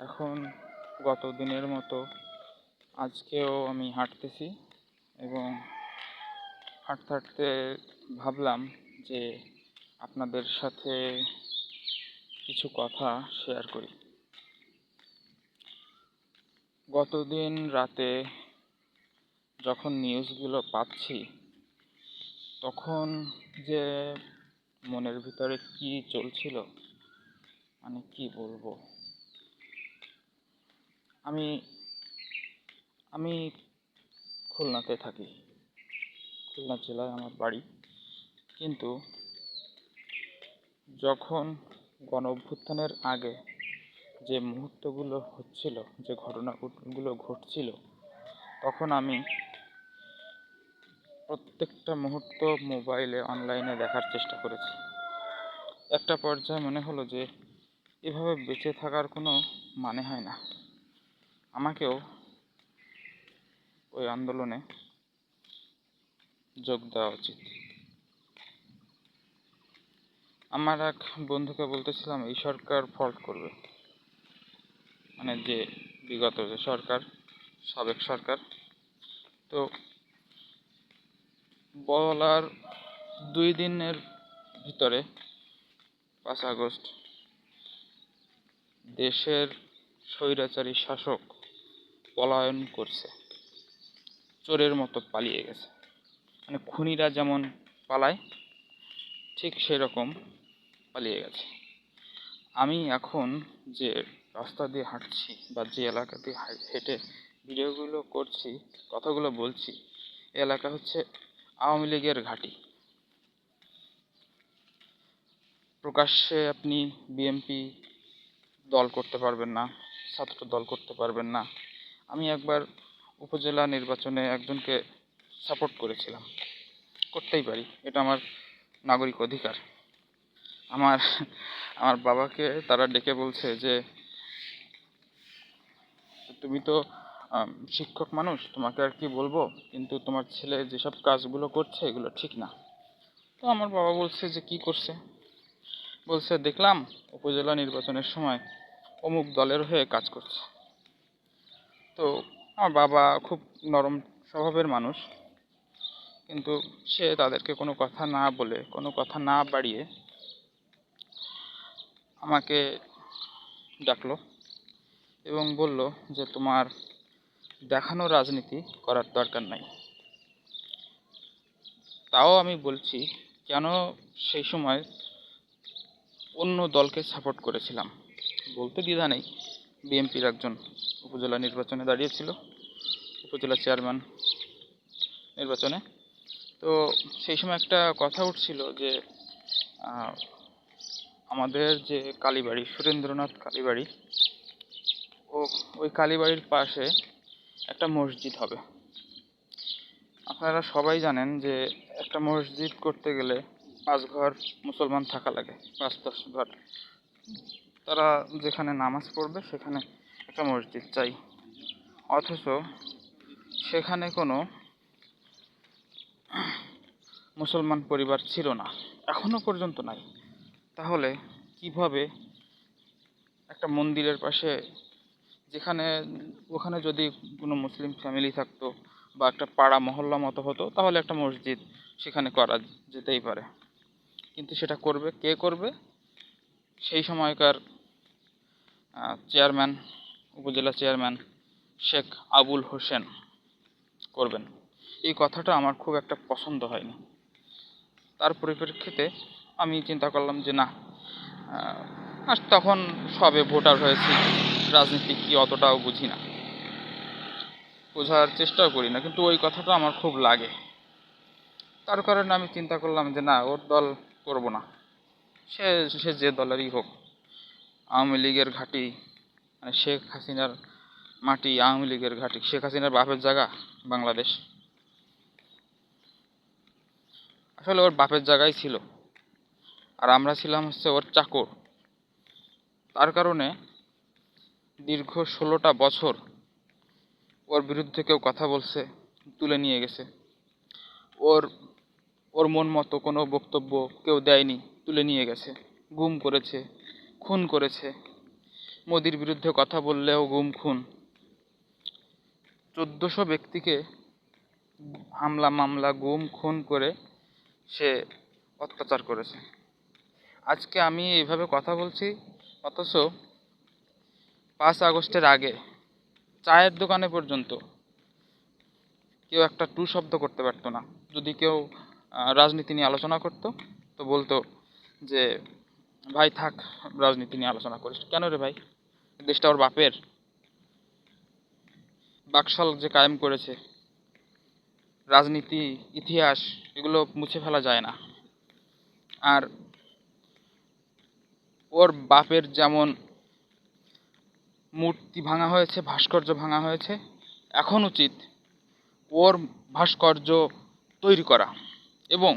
এখন গত দিনের মতো আজকেও আমি হাঁটতেছি এবং হাঁটতে হাঁটতে ভাবলাম যে আপনাদের সাথে কিছু কথা শেয়ার করি। গতদিন রাতে যখন নিউজগুলো পাচ্ছি, তখন যে মনের ভিতরে কি চলছিল মানে কি বলব? আমি আমি খুলনাতে থাকি। খুলনা জেলায় আমার বাড়ি। কিন্তু যখন গণ অভ্যুত্থানের আগে যে মুহূর্তগুলো হচ্ছিল, যে ঘটনাগুলো ঘটছিল, তখন আমি প্রত্যেকটা মুহূর্ত মোবাইলে, অনলাইনে দেখার চেষ্টা করেছি। একটা পর্যায়ে মনে হলো যে, এভাবে বেঁচে থাকার কোনো মানে হয় না। আমাকেও ওই আন্দোলনে যোগ দেওয়া উচিত। আমার এক বন্ধুকে বলতেছিলাম, এই সরকার ফল্ট করবে। মানে যে বিগত যে সরকার, সাবেক সরকার, তো বলার দুই দিনের ভিতরে পাঁচ আগস্ট দেশের স্বৈরাচারী শাসক পলায়ন করছে। চোরের মতো পালিয়ে গেছে। মানে খুনিরা যেমন পালায়, ঠিক সেরকম পালিয়ে গেছে। আমি এখন যে রাস্তা দিয়ে হাঁটছি বা যে এলাকা দিয়ে হেঁটে ভিডিওগুলো করছি, কথাগুলো বলছি এলাকা হচ্ছে আওয়ামী লীগের ঘাঁটি। প্রকাশ্যে আপনি বিএমপি দল করতে পারবেন না, ছাত্র দল করতে পারবেন না। আমি একবার উপজেলা নির্বাচনে একজনকে সাপোর্ট করেছিলাম। করতেই পারি, এটা আমার নাগরিক অধিকার। আমার আমার বাবাকে তারা ডেকে বলছে যে, তুমি তো শিক্ষক মানুষ, তোমাকে আর কি বলব? কিন্তু তোমার ছেলে যেসব কাজগুলো করছে, এগুলো ঠিক না। তো আমার বাবা বলছে যে, কি করছে? বলছে, দেখলাম উপজেলা নির্বাচনের সময় অমুক দলের হয়ে কাজ করছে। তো আমার বাবা খুব নরম স্বভাবের মানুষ। কিন্তু সে তাদেরকে কোনো কথা না বলে, কোনো কথা না বাড়িয়ে আমাকে ডাকলো এবং বলল যে, তোমার দেখানো রাজনীতি করার দরকার নাই। তাও আমি বলছি, কেন সেই সময় অন্য দলকে সাপোর্ট করেছিলাম? বলতে দ্বিধা নেই, বিএনপির একজন উপজেলা নির্বাচনে দাঁড়িয়েছিল, উপজেলা চেয়ারম্যান নির্বাচনে। তো সেই সময় একটা কথা উঠছিল যে আমাদের যে কালীবাড়ি, সুরেন্দ্রনাথ কালীবাড়ি, ও ওই কালীবাড়ির পাশে একটা মসজিদ হবে। আপনারা সবাই জানেন যে একটা মসজিদ করতে গেলে পাঁচ ঘর মুসলমান থাকা লাগে, পাঁচ দশ ঘর। তারা যেখানে নামাজ পড়বে সেখানে একটা মসজিদ চাই। অথচ সেখানে কোনো মুসলমান পরিবার ছিল না, এখনও পর্যন্ত নাই। তাহলে কীভাবে একটা মন্দিরের পাশে যেখানে, ওখানে যদি কোনো মুসলিম ফ্যামিলি থাকতো বা একটা পাড়া মহল্লা মতো হতো, তাহলে একটা মসজিদ সেখানে করা যেতেই পারে। কিন্তু সেটা করবে কে করবে? সেই সময়কার চেয়ারম্যান উপজেলা চেয়ারম্যান শেখ আবুল হোসেন করবেন। এই কথাটা আমার খুব একটা পছন্দ হয়নি। তার পরিপ্রেক্ষিতে আমি চিন্তা করলাম যে না আর তখন সবে ভোটার হয়েছি, রাজনীতি কি অতটাও বুঝি না। বোঝার চেষ্টাও করি না, কিন্তু ওই কথাটা আমার খুব লাগে। তার কারণে আমি চিন্তা করলাম যে না, ওর দল করব না। সে সে যে দলেরই হোক, আওয়ামী লীগের ঘাঁটি মানে শেখ হাসিনার মাটি আওয়ামী লীগের ঘাঁটি। শেখ হাসিনার বাপের জায়গা বাংলাদেশ। আসলে ওর বাপের জায়গায় ছিল। আর আমরা ছিলাম হচ্ছে ওর চাকর। তার কারণে দীর্ঘ ষোলোটা বছর ওর বিরুদ্ধে কেউ কথা বলছে, তুলে নিয়ে গেছে। ওর ওর মন মতো কোনো বক্তব্য কেউ দেয়নি, তুলে নিয়ে গেছে। গুম করেছে, খুন করেছে। মোদির বিরুদ্ধে কথা বললেও গুম খুন। চোদ্দোশো ব্যক্তিকে হামলা মামলা গুম খুন করে সে অত্যাচার করেছে। আজকে আমি এইভাবে কথা বলছি, অথচ পাঁচ আগস্টের আগে, চায়ের দোকানে পর্যন্ত কেউ একটা টু শব্দ করতে পারতো না। যদি কেউ রাজনীতি নিয়ে আলোচনা করতো, তো বলতো যে, ভাই থাক, রাজনীতি নিয়ে আলোচনা করিস। কেন রে ভাই? দেশটা ওর বাপের। বাকশাল যে কায়েম করেছে, রাজনীতি, ইতিহাস, এগুলো মুছে ফেলা যায় না। আর ওর বাপের যেমন মূর্তি ভাঙা হয়েছে, ভাস্কর্য ভাঙা হয়েছে, এখন উচিত ওর ভাস্কর্য তৈরি করা এবং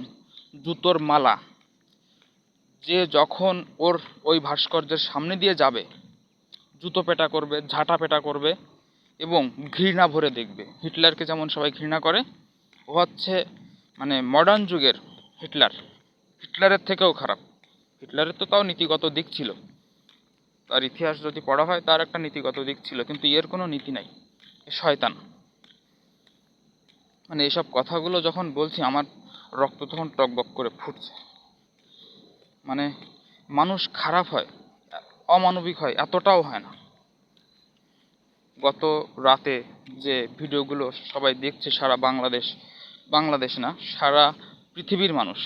জুতোর মালা যে যখন ওর ওই ভাস্কর্যের সামনে দিয়ে যাবে জুতো পেটা করবে, ঝাঁটা পেটা করবে এবং ঘৃণা ভরে দেখবে। হিটলারকে যেমন সবাই ঘৃণা করে, ও হচ্ছে মানে মডার্ন যুগের হিটলার। হিটলারের থেকেও খারাপ। হিটলারের তো তাও নীতিগত দিক ছিল। তার ইতিহাস যদি পড়া হয়, তার একটা নীতিগত দিক ছিল, কিন্তু এর কোনো নীতি নাই। শয়তান। মানে এসব কথাগুলো যখন বলছি, আমার রক্ত তখন টকবক করে ফুটছে। মানে মানুষ খারাপ হয়। অমানবিক হয়, এতটাও হয় না। গত রাতে যে ভিডিওগুলো সবাই দেখছে, সারা বাংলাদেশ বাংলাদেশ না, সারা পৃথিবীর মানুষ।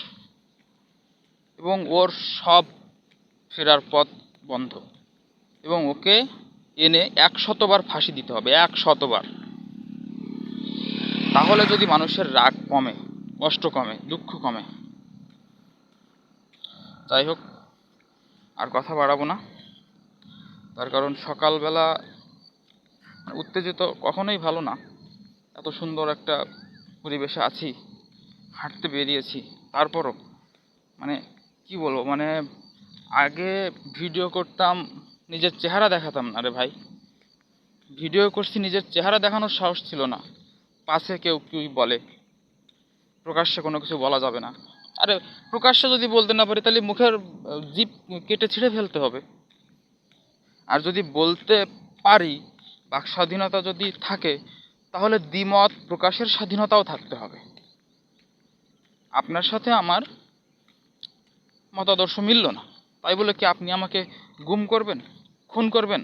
এবং ওর সব ফেরার পথ বন্ধ। এবং ওকে এনে এক শতবার ফাঁসি দিতে হবে এক শতবার তাহলে যদি মানুষের রাগ কমে, কষ্ট কমে, দুঃখ কমে, যাই হোক, আর কথা বাড়াবো না। তার কারণ সকালবেলা উত্তেজিত কখনোই ভালো না। এত সুন্দর একটা পরিবেশে আছি, হাঁটতে বেরিয়েছি। তারপরও মানে কি বলব মানে আগে ভিডিও করতাম, নিজের চেহারা দেখাতাম না রে ভাই। ভিডিও করছি, নিজের চেহারা দেখানোর সাহস ছিল না। পাশে কেউ কেউই বলে। প্রকাশ্যে কোনো কিছু বলা যাবে না। আরে প্রকাশ্যে যদি বলতে না পারি, তাহলে মুখের জিভ কেটে ছিঁড়ে ফেলতে হবে। আর যদি বলতে পারি বাক স্বাধীনতা যদি থাকে, তাহলে দ্বিমত প্রকাশের স্বাধীনতাও থাকতে হবে। আপনার সাথে আমার মতাদর্শ মিলল না। তাই বলে কি আপনি আমাকে গুম করবেন, খুন করবেন?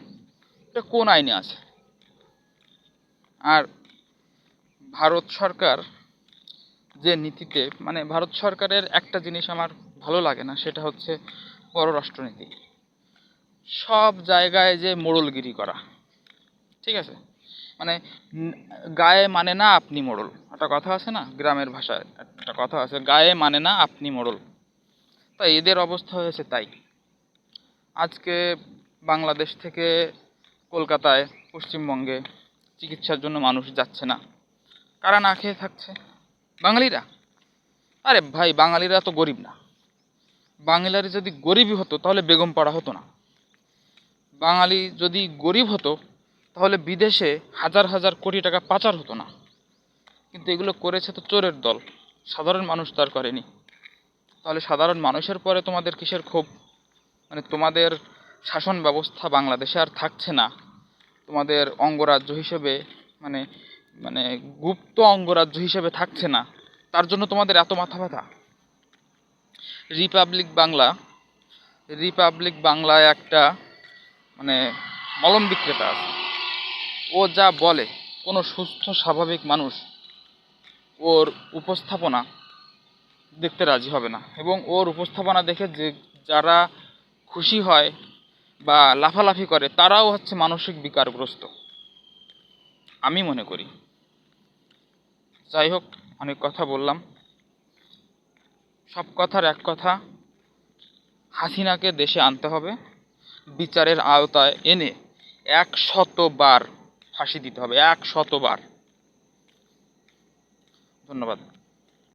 এটা কোন আইনে আছে? আর ভারত সরকার যে নীতিতে মানে ভারত সরকারের একটা জিনিস আমার ভালো লাগে না, সেটা হচ্ছে পররাষ্ট্রনীতি। সব জায়গায় যে মোড়লগিরি করা। ঠিক আছে? মানে গায়ে মানে না আপনি মোড়ল। একটা কথা আছে না, গ্রামের ভাষায় একটা কথা আছে, গায়ে মানে না আপনি মোড়ল। তা এদের অবস্থা হয়েছে তাই। আজকে বাংলাদেশ থেকে কলকাতায়, পশ্চিমবঙ্গে চিকিৎসার জন্য মানুষ যাচ্ছে না। কারা না খেয়ে থাকছে? বাঙালিরা? আরে ভাই, বাঙালিরা তো গরিব না। বাঙালিরা যদি গরিবই হতো, তাহলে বেগম পাড়া হতো না। বাঙালি যদি গরিব হতো, তাহলে বিদেশে হাজার হাজার কোটি টাকা পাচার হতো না। কিন্তু এগুলো করেছে তো চোরের দল। সাধারণ মানুষ তার করেনি। তাহলে সাধারণ মানুষের পরে তোমাদের কিসের ক্ষোভ? মানে তোমাদের শাসন ব্যবস্থা বাংলাদেশে আর থাকছে না। তোমাদের অঙ্গরাজ্য হিসেবে মানে মানে গুপ্ত অঙ্গরাজ্য হিসেবে থাকছে না। তার জন্য তোমাদের এত মাথা ব্যথা। রিপাবলিক বাংলা, রিপাবলিক বাংলায় একটা মানে মলম বিক্রেতা আছে। ও যা বলে, কোনো সুস্থ, স্বাভাবিক মানুষ ওর উপস্থাপনা দেখতে রাজি হবে না। এবং ওর উপস্থাপনা দেখে যে যারা খুশি হয় বা লাফালাফি করে, তারাও হচ্ছে মানসিক বিকারগ্রস্ত। আমি মনে করি। যাই হোক, অনেক কথা বললাম। সব কথার এক কথা, হাসিনাকে দেশে আনতে হবে। বিচারের আওতায় এনে এক শতবার ফাঁসি দিতে হবে এক শতবার ধন্যবাদ।